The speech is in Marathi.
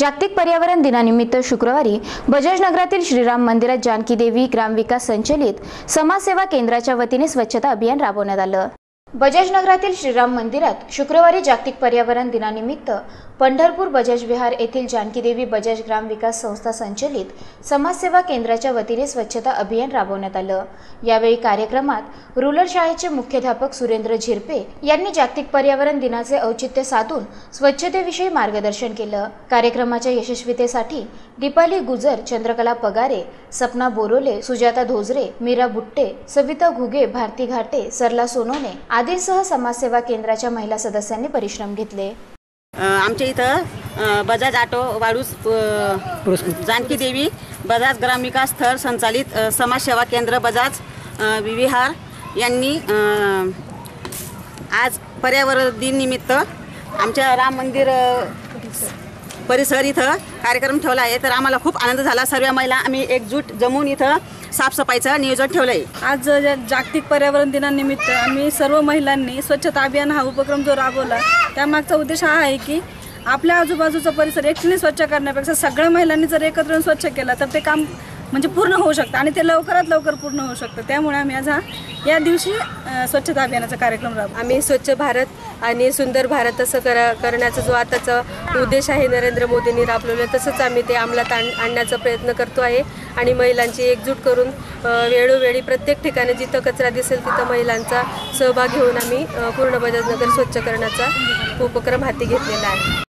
जागतिक पर्यावरण दिनानिमित्त शुक्रवारी बजाज नगरातील श्रीराम मंदिरात जानकी देवी ग्रामविकास संचलित समाजसेवा केंद्राच्या वतीने स्वच्छता अभियान राबवण्यात आलं. बजाज नगरातील श्रीराम मंदिरात शुक्रवारी जागतिक पर्यावरण दिनानिमित्त पंढरपूर बजाज विहार येथील जानकीदेवी बजाज ग्राम विकास संस्था संचलित समाजसेवा केंद्राच्या वतीने स्वच्छता अभियान राबवण्यात आलं. यावेळी कार्यक्रमात रुरल शाळेचे मुख्याध्यापक सुरेंद्र झिरपे यांनी जागतिक पर्यावरण दिनाचे औचित्य साधून स्वच्छतेविषयी मार्गदर्शन केलं. कार्यक्रमाच्या यशस्वीतेसाठी दीपाली गुजर चंद्रकला पगारे सपना बोरोले सुजाता धोजरे मीरा बुट्टे सविता घुगे भारती घाटे सरला सोनोने आदींसह समाजसेवा केंद्राच्या महिला सदस्यांनी परिश्रम घेतले. अ, आमच्या इथं बजाज ऑटो वाळूस अ, जानकी देवी बजाज ग्रामविकास थर संचालित समाजसेवा केंद्र बजाज विहार यांनी आज पर्यावरण दिन निमित्त आमच्या राम मंदिर परिसर इथं कार्यक्रम ठेवला आहे. तर आम्हाला खूप आनंद झाला. सर्व महिला आम्ही एकजूट जमून इथं साफसफाईचं नियोजन ठेवलं आहे आज जागतिक पर्यावरण दिनानिमित्त आम्ही सर्व महिलांनी स्वच्छता अभियान हा उपक्रम जो राबवला त्यामागचा उद्देश हा आहे की आपल्या आजूबाजूचा परिसर एकटीने स्वच्छ करण्यापेक्षा सगळ्या महिलांनी जर एकत्र स्वच्छ केलं तर ते काम म्हणजे पूर्ण होऊ शकतं आणि ते लवकरात लवकर पूर्ण होऊ शकतं. त्यामुळे आम्ही आज हा या दिवशी स्वच्छता अभियानाचा कार्यक्रम राबवला आम्ही स्वच्छ भारत आणि सुंदर भारत असं करा करण्याचा जो आताचा उद्देश आहे नरेंद्र मोदींनी राबवलेलं तसंच आम्ही ते अंमलात आण आणण्याचा प्रयत्न करतो आहे. आणि महिलांची एकजूट करून वेळोवेळी प्रत्येक ठिकाणी जिथं कचरा दिसेल तिथं महिलांचा सहभाग घेऊन आम्ही पूर्ण बजाजनगर स्वच्छ करण्याचा उपक्रम हाती घेतलेला आहे.